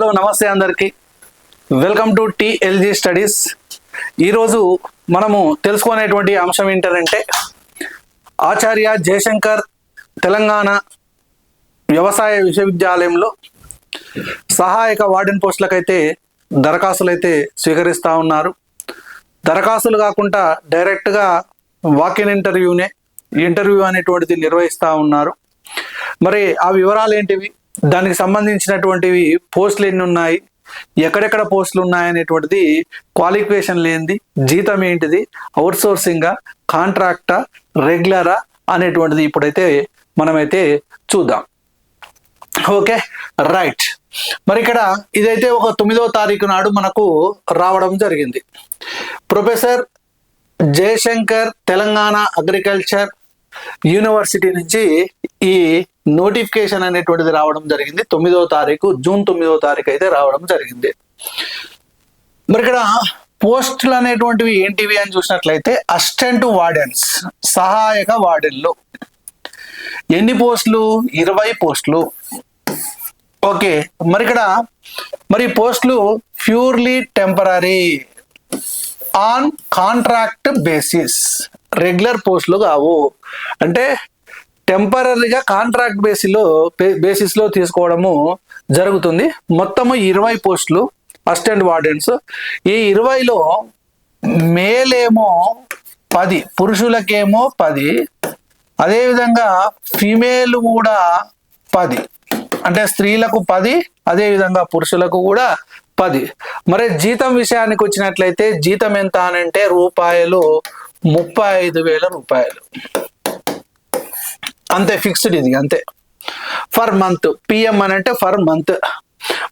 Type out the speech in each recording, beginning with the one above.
Hello నమస్తే అందరికి. Welcome to TLG studies ఈరోజు మనము తెలుసుకునేటువంటి అంశం ఏంటంటే ఆచార్య జయశంకర్ తెలంగాణ వ్యవసాయ విశ్వవిద్యాలయంలో సహాయక వార్డెన్ పోస్టులకైతే దరఖాస్తులు అయితే స్వీకరిస్తూ ఉన్నారు. దరఖాస్తులు కాకుండా డైరెక్ట్గా వాకిన్ ఇంటర్వ్యూనే ఇంటర్వ్యూ అనేటువంటిది నిర్వహిస్తూ ఉన్నారు. మరి ఆ వివరాలు ఏంటివి దానికి సంబంధించినటువంటివి పోస్టులు ఎన్ని ఉన్నాయి? ఎక్కడెక్కడ పోస్టులు ఉన్నాయనేటువంటిది క్వాలిఫికేషన్ లేనిది జీతం ఏంటిది అవుట్ సోర్సింగా కాంట్రాక్టా రెగ్యులరా అనేటువంటిది ఇప్పుడైతే మనమైతే చూద్దాం. ఓకే రైట్ మరి ఇక్కడ ఇదైతే ఒక తొమ్మిదవ తారీఖు నాడు మనకు రావడం జరిగింది. Professor Jayashankar Telangana agriculture university నుంచి ఈ నోటిఫికేషన్ అనేటువంటిది రావడం జరిగింది. తొమ్మిదవ తారీఖు జూన్ తొమ్మిదవ తారీఖు అయితే రావడం జరిగింది. మరి ఇక్కడ పోస్టులు అనేటువంటివి ఏంటివి అని చూసినట్లయితే అసిస్టెంట్ వార్డెన్స్ సహాయక వార్డెన్లు. ఎన్ని పోస్టులు? ఇరవై పోస్టులు. ఓకే మరి ఇక్కడ మరి పోస్టులు purely temporary on contract basis. Regular పోస్టులు కావు. అంటే టెంపరీగా కాంట్రాక్ట్ బేసిలో బేసిస్లో తీసుకోవడము జరుగుతుంది. మొత్తము ఇరవై పోస్టులు అసిస్టెంట్ వార్డెన్స్. ఈ ఇరవైలో మేలేమో పది పురుషులకేమో పది. అదేవిధంగా ఫిమేల్ కూడా పది. అంటే స్త్రీలకు పది అదేవిధంగా పురుషులకు కూడా పది. మరి జీతం విషయానికి వచ్చినట్లయితే జీతం ఎంత అనంటే రూపాయలు ముప్పై ఐదు వేల రూపాయలు. అంతే ఫిక్స్డ్ ఇది అంతే. ఫర్ మంత్ పిఎం అని అంటే ఫర్ మంత్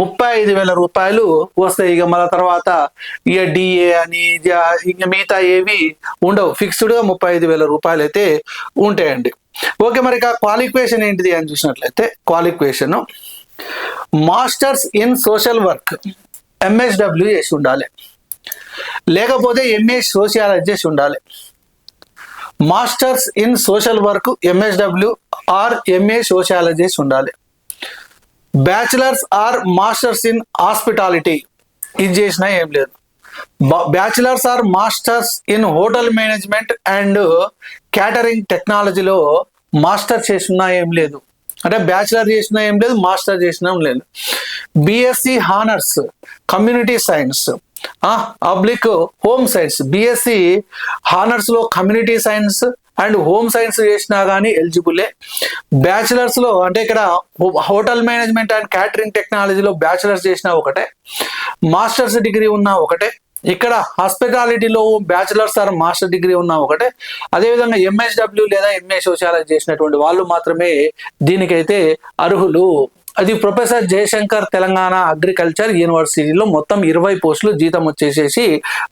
ముప్పై ఐదు వేల రూపాయలు వస్తాయి ఇక మళ్ళీ తర్వాత ఇక డిఏ అని ఇక మిగతా ఏవి ఉండవు. ఫిక్స్డ్గా ముప్పై ఐదు వేల రూపాయలు అయితే ఉంటాయండి. ఓకే మరి ఇక క్వాలిఫికేషన్ ఏంటిది అని చూసినట్లయితే qualification masters in social work MSW చేసి ఉండాలి. లేకపోతే ఎంఏ సోషియాలజీ చేసి ఉండాలి. Masters in social work MSW or MA sociologies ఉండాలి. Bachelors or masters in hospitality. ఇది చేసినా ఏం లేదు. Bachelors or masters in hotel management and catering టెక్నాలజీలో మాస్టర్ చేసినా ఏం లేదు. అంటే బ్యాచిలర్ చేసినా ఏం లేదు మాస్టర్ చేసినా ఏం లేదు. బిఎస్సి హానర్స్ కమ్యూనిటీ సైన్స్ అబ్లిక్ home science BSc హానర్స్లో community science and home science చేసినా కానీ ఎలిజిబులే బ్యాచిలర్స్లో అంటే ఇక్కడ హోటల్ మేనేజ్మెంట్ అండ్ క్యాటరింగ్ టెక్నాలజీలో బ్యాచిలర్స్ చేసినా ఒకటే. మాస్టర్స్ డిగ్రీ ఉన్నా ఒకటే. ఇక్కడ హాస్పిటాలిటీలో బ్యాచిలర్స్ ఆర్ మాస్టర్ డిగ్రీ ఉన్నా ఒకటే. అదేవిధంగా ఎంఎస్డబ్ల్యూ లేదా ఎంఏ సోషాలజీ చేసినటువంటి వాళ్ళు మాత్రమే దీనికైతే అర్హులు. అది ప్రొఫెసర్ జయశంకర్ తెలంగాణ అగ్రికల్చర్ యూనివర్సిటీలో మొత్తం ఇరవై పోస్టులు జీతం వచ్చేసేసి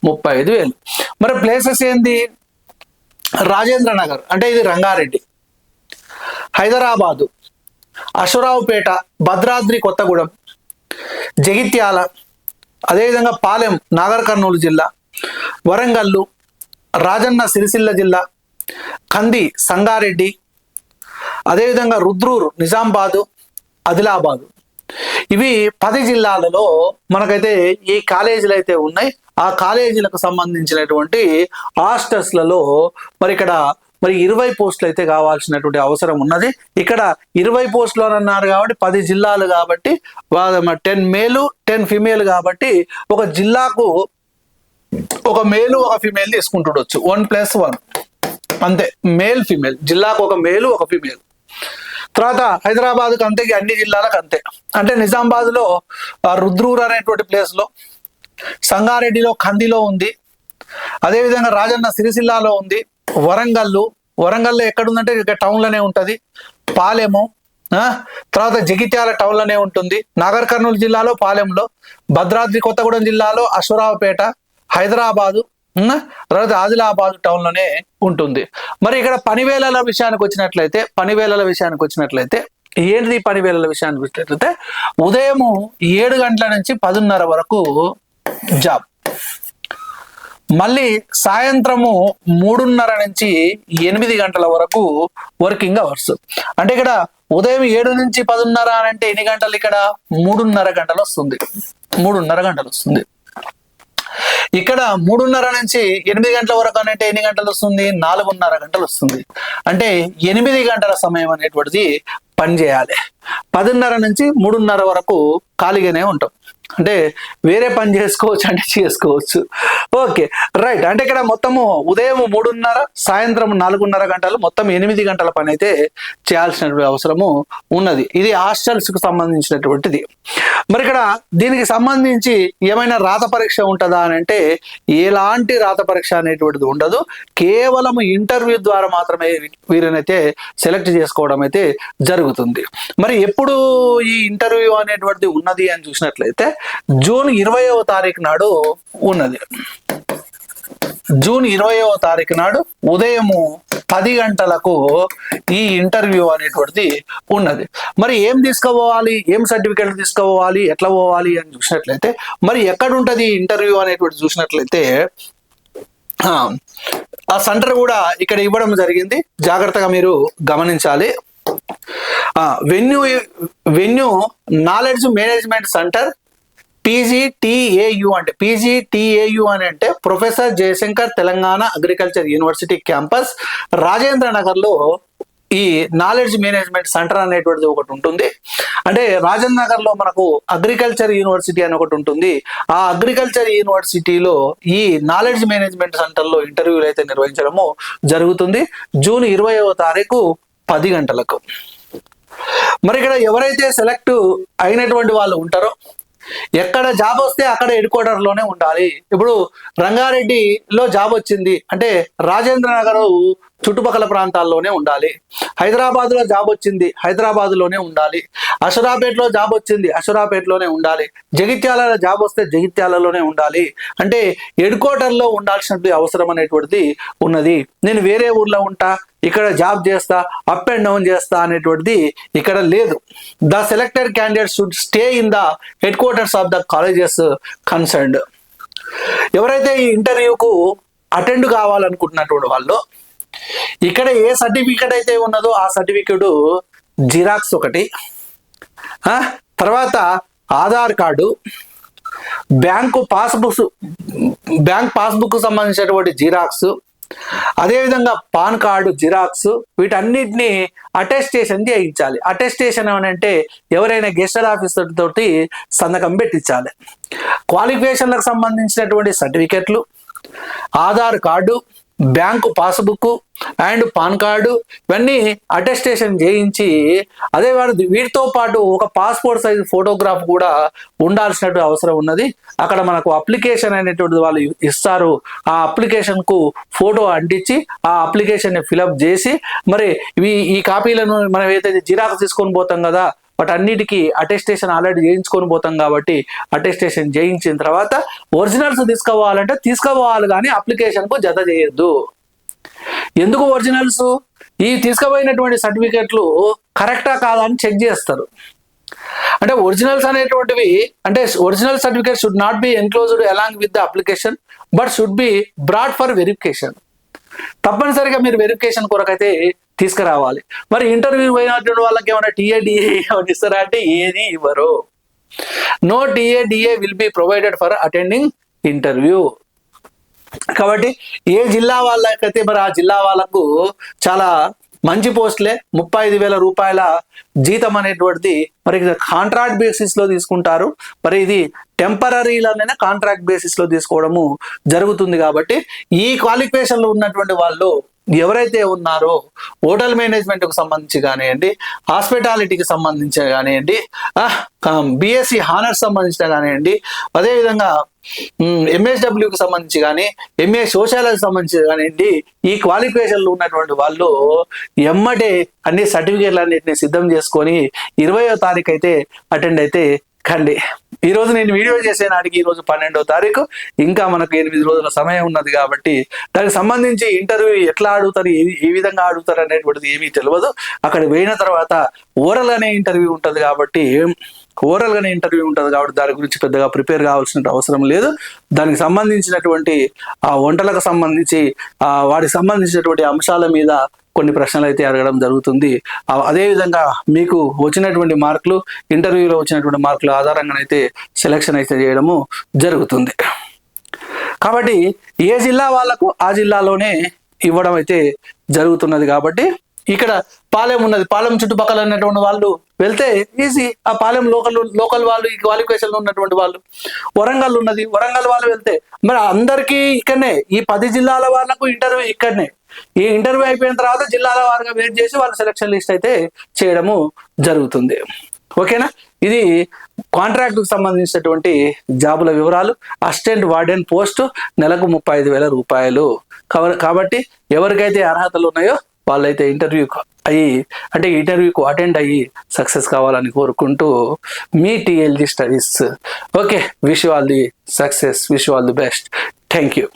ముప్పై ఐదు వేలు. మరి ప్లేసెస్ ఏంది? రాజేంద్ర నగర్ అంటే ఇది రంగారెడ్డి. హైదరాబాదు అశ్వరావుపేట భద్రాద్రి కొత్తగూడెం జగిత్యాల అదేవిధంగా పాలెం నాగర్ కర్నూలు జిల్లా వరంగల్లు రాజన్న సిరిసిల్ల జిల్లా కంది సంగారెడ్డి అదేవిధంగా రుద్రూరు నిజామాబాదు ఆదిలాబాదు. ఇవి పది జిల్లాలలో మనకైతే ఈ కాలేజీలు అయితే ఉన్నాయి. ఆ కాలేజీలకు సంబంధించినటువంటి హాస్టల్స్లలో మరి ఇక్కడ మరి ఇరవై పోస్టులు అయితే కావాల్సినటువంటి అవసరం ఉన్నది. ఇక్కడ ఇరవై పోస్టులు అని అన్నారు కాబట్టి పది జిల్లాలు కాబట్టి టెన్ మేలు టెన్ ఫిమేల్ కాబట్టి ఒక జిల్లాకు ఒక మేలు ఒక ఫిమేల్ తీసుకుంటుండొచ్చు వన్ ప్లస్ వన్. అంతే. Male female. జిల్లాకు ఒక మేలు ఒక ఫిమేల్. తర్వాత హైదరాబాద్కు అంతే అన్ని జిల్లాలకు అంతే. అంటే నిజామాబాద్లో రుద్రూర్ అనేటువంటి ప్లేస్లో సంగారెడ్డిలో కందిలో ఉంది. అదేవిధంగా రాజన్న సిరిసిల్లాలో ఉంది. వరంగల్లు వరంగల్లో ఎక్కడుందంటే ఇక టౌన్లోనే ఉంటుంది. పాలెము తర్వాత జగిత్యాల టౌన్లోనే ఉంటుంది. నాగర్ కర్నూలు జిల్లాలో పాలెంలో భద్రాద్రి కొత్తగూడెం జిల్లాలో అశ్వరావుపేట హైదరాబాదు తర్వాత ఆదిలాబాద్ టౌన్లోనే ఉంటుంది. మరి ఇక్కడ పనివేళల విషయానికి వచ్చినట్లయితే పనివేళల విషయానికి వచ్చినట్లయితే ఏంటిది ఈ పనివేళల విషయానికి వచ్చినట్లయితే ఉదయం ఏడు గంటల నుంచి పదిన్నర వరకు జాబ్ మళ్ళీ సాయంత్రము మూడున్నర నుంచి ఎనిమిది గంటల వరకు వర్కింగ్ అవర్స్ అంటే ఇక్కడ ఉదయం ఏడు నుంచి పదిన్నర అని అంటే ఎన్ని గంటలు ఇక్కడ? మూడున్నర గంటలు వస్తుంది. మూడున్నర గంటలు వస్తుంది. ఇక్కడ మూడున్నర నుంచి ఎనిమిది గంటల వరకు అంటే ఎన్ని గంటలు వస్తుంది? నాలుగున్నర గంటలు వస్తుంది. అంటే ఎనిమిది గంటల సమయం అనేటువంటిది పని చేయాలి పదిన్నర నుంచి మూడున్నర వరకు ఖాళీగానే ఉంటాం. అంటే వేరే పని చేసుకోవచ్చు అంటే చేసుకోవచ్చు. Okay right. అంటే ఇక్కడ మొత్తము ఉదయం మూడున్నర సాయంత్రం నాలుగున్నర గంటలు మొత్తం ఎనిమిది గంటల పని అయితే చేయాల్సిన అవసరము ఉన్నది. ఇది హాస్టల్స్కు సంబంధించినటువంటిది. మరి ఇక్కడ దీనికి సంబంధించి ఏమైనా రాత పరీక్ష ఉంటుందా అని అంటే ఎలాంటి రాత పరీక్ష అనేటువంటిది ఉండదు. కేవలం ఇంటర్వ్యూ ద్వారా మాత్రమే వీరినైతే సెలెక్ట్ చేసుకోవడం అయితే జరుగుతుంది. మరి ఎప్పుడు ఈ ఇంటర్వ్యూ అనేటువంటిది ఉన్నది అని చూసినట్లయితే జూన్ ఇరవయవ తారీఖు నాడు ఉన్నది. జూన్ ఇరవయవ తారీఖు నాడు ఉదయము పది గంటలకు ఈ ఇంటర్వ్యూ అనేటువంటిది ఉన్నది. మరి ఏం తీసుకుపోవాలి? ఏం సర్టిఫికెట్లు తీసుకుపోవాలి? ఎట్లా పోవాలి అని చూసినట్లయితే మరి ఎక్కడ ఉంటుంది ఇంటర్వ్యూ అనేటువంటి చూసినట్లయితే ఆ, ఆ సెంటర్ కూడా ఇక్కడ ఇవ్వడం జరిగింది. జాగ్రత్తగా మీరు గమనించాలి. Venue venue knowledge management centre PGTAU అంటే పీజీటీఏయు అని అంటే professor Jayashankar Telangana agriculture university campus Rajendra నగర్లో ఈ నాలెడ్జ్ మేనేజ్మెంట్ సెంటర్ అనేటువంటిది ఒకటి ఉంటుంది. అంటే రాజేంద్ర నగర్లో మనకు అగ్రికల్చర్ యూనివర్సిటీ అని ఒకటి ఉంటుంది. ఆ అగ్రికల్చర్ యూనివర్సిటీలో ఈ నాలెడ్జ్ మేనేజ్మెంట్ సెంటర్లో ఇంటర్వ్యూలు అయితే నిర్వహించడము జరుగుతుంది. జూన్ ఇరవైవ తారీఖు పది గంటలకు. మరి ఇక్కడ ఎవరైతే సెలెక్ట్ అయినటువంటి వాళ్ళు ఉంటారో ఎక్కడ జాబ్ వస్తే అక్కడ హెడ్ క్వార్టర్లోనే ఉండాలి. ఇప్పుడు రంగారెడ్డిలో జాబ్ వచ్చింది. అంటే రాజేంద్ర నగర్ చుట్టుపక్కల ప్రాంతాల్లోనే ఉండాలి. హైదరాబాద్లో జాబ్ వచ్చింది హైదరాబాద్లోనే ఉండాలి. అషరాపేటలో జాబ్ వచ్చింది అషరాపేటలోనే ఉండాలి. జగిత్యాలలో జాబ్ వస్తే జగిత్యాలలోనే ఉండాలి. అంటే హెడ్ క్వార్టర్ ఉండాల్సినటువంటి అవసరం అనేటువంటిది ఉన్నది. నేను వేరే ఊర్లో ఉంటా ఇక్కడ జాబ్ చేస్తా అప్ అండ్ డౌన్ చేస్తా అనేటువంటిది ఇక్కడ లేదు. The selected candidate should stay in the headquarters of the colleges concerned. ఎవరైతే ఈ ఇంటర్వ్యూకు అటెండ్ కావాలనుకుంటున్నటువంటి వాళ్ళు ఇక్కడ ఏ సర్టిఫికెట్ అయితే ఉన్నదో ఆ సర్టిఫికెట్ జిరాక్స్ ఒకటి తర్వాత Aadhaar card bank passbooks bank passbook సంబంధించినటువంటి జిరాక్స్ అదేవిధంగా పాన్ కార్డు జిరాక్స్ వీటన్నిటిని అటెస్టేషన్ చేయించాలి. అటెస్టేషన్ అని అంటే ఎవరైనా గెస్టల్ ఆఫీసర్ తోటి సంతకం పెట్టించాలి. క్వాలిఫికేషన్లకు సంబంధించినటువంటి సర్టిఫికెట్లు Aadhaar card bank passbook and PAN card ఇవన్నీ అటెస్టేషన్ చేయించి అదే వాడు వీటితో పాటు ఒక పాస్పోర్ట్ సైజ్ ఫోటోగ్రాఫ్ కూడా ఉండాల్సినటువంటి అవసరం ఉన్నది. అక్కడ మనకు అప్లికేషన్ అనేటువంటిది వాళ్ళు ఇస్తారు. ఆ అప్లికేషన్కు ఫోటో అంటించి ఆ అప్లికేషన్ని ఫిలప్ చేసి మరి ఇవి ఈ కాపీలను మనం ఏదైతే జిరాక్స్ తీసుకొని పోతాం కదా వాటన్నిటికీ అటెస్టేషన్ ఆల్రెడీ చేయించుకొని పోతాం కాబట్టి అటెస్టేషన్ చేయించిన తర్వాత ఒరిజినల్స్ తీసుకోవాలంటే తీసుకోవాలి కానీ అప్లికేషన్కు జత చేయొద్దు. ఎందుకు ఒరిజినల్స్? ఈ తీసుకుపోయినటువంటి సర్టిఫికెట్లు కరెక్టా కాదా అని చెక్ చేస్తారు. అంటే ఒరిజినల్స్ అనేటువంటివి అంటే original certificate should not be enclosed along with the application but should be brought for verification తప్పనిసరిగా మీరు వెరిఫికేషన్ కొరకైతే తీసుకురావాలి. మరి ఇంటర్వ్యూ పోయినటువంటి వాళ్ళకి ఏమైనా టీఏడిఏ ఏమైనా ఇస్తారా అంటే ఏది ఇవ్వరు. No TADA will be provided for attending interview కాబట్టి ఏ జిల్లా వాళ్ళకైతే మరి ఆ జిల్లా వాళ్ళకు చాలా మంచి పోస్టులే ముప్పై ఐదు వేల రూపాయల జీతం అనేటువంటిది మరి కాంట్రాక్ట్ బేసిస్లో తీసుకుంటారు. మరి ఇది టెంపరీలోనైనా కాంట్రాక్ట్ బేసిస్లో తీసుకోవడము జరుగుతుంది కాబట్టి ఈ క్వాలిఫికేషన్లో ఉన్నటువంటి వాళ్ళు ఎవరైతే ఉన్నారో హోటల్ మేనేజ్మెంట్కు సంబంధించి కానివ్వండి హాస్పిటాలిటీకి సంబంధించి కానివ్వండి బిఎస్సి హానర్స్ సంబంధించిన కానివ్వండి అదేవిధంగా ఎంఎస్డబ్ల్యూకి సంబంధించి కానీ ఎంఏ సోషాలజీకి సంబంధించి కానివ్వండి ఈ క్వాలిఫికేషన్లు ఉన్నటువంటి వాళ్ళు ఎమ్మటే అన్ని సర్టిఫికేట్లు అన్నింటినీ సిద్ధం చేసుకొని ఇరవయో తారీఖు అయితే అటెండ్ అయితే కండి. ఈ రోజు నేను వీడియో చేసే నాటికి ఈ రోజు పన్నెండో తారీఖు. ఇంకా మనకు ఎనిమిది రోజుల సమయం ఉన్నది కాబట్టి దానికి సంబంధించి ఇంటర్వ్యూ ఎట్లా అడుగుతారు ఏ ఏ విధంగా అడుగుతారు అనేటువంటిది ఏమీ తెలియదు అక్కడ పోయిన తర్వాత ఓరల్ అనే ఇంటర్వ్యూ ఉంటుంది కాబట్టి ఓరల్ గానే ఇంటర్వ్యూ ఉంటుంది కాబట్టి దాని గురించి పెద్దగా ప్రిపేర్ కావాల్సిన అవసరం లేదు. దానికి సంబంధించినటువంటి ఆ వంటలకు సంబంధించి ఆ వాటికి సంబంధించినటువంటి అంశాల మీద కొన్ని ప్రశ్నలు అయితే అడగడం జరుగుతుంది. అదేవిధంగా మీకు వచ్చినటువంటి మార్కులు ఇంటర్వ్యూలో వచ్చినటువంటి మార్కుల ఆధారంగానైతే సెలక్షన్ అయితే చేయడము జరుగుతుంది. కాబట్టి ఏ జిల్లా వాళ్ళకు ఆ జిల్లాలోనే ఇవ్వడం అయితే జరుగుతున్నది కాబట్టి ఇక్కడ పాలెం ఉన్నది. పాలెం చుట్టుపక్కల ఉన్నటువంటి వాళ్ళు వెళ్తే ఈజీ. ఆ పాలెం లోకల్ లోకల్ వాళ్ళు ఈ క్వాలిఫికేషన్ ఉన్నటువంటి వాళ్ళు. వరంగల్ ఉన్నది. వరంగల్ వాళ్ళు వెళ్తే మరి అందరికీ ఇక్కడనే ఈ పది జిల్లాల వాళ్ళకు ఇంటర్వ్యూ ఇక్కడనే. ఈ ఇంటర్వ్యూ అయిపోయిన తర్వాత జిల్లాల వారుగా వెయిట్ చేసి వాళ్ళ సెలక్షన్ లిస్ట్ అయితే చేయడము జరుగుతుంది. ఓకేనా? ఇది కాంట్రాక్ట్కు సంబంధించినటువంటి జాబుల వివరాలు అసిస్టెంట్ వార్డెన్ పోస్ట్ నెలకు ముప్పై ఐదు వేల రూపాయలు. కాబట్టి ఎవరికైతే అర్హతలు ఉన్నాయో వాళ్ళైతే ఇంటర్వ్యూ అయ్యి అంటే ఇంటర్వ్యూకు అటెండ్ అయ్యి సక్సెస్ కావాలని కోరుకుంటూ మీ TLG studies. Okay wish all the success wish all the best. Thank you.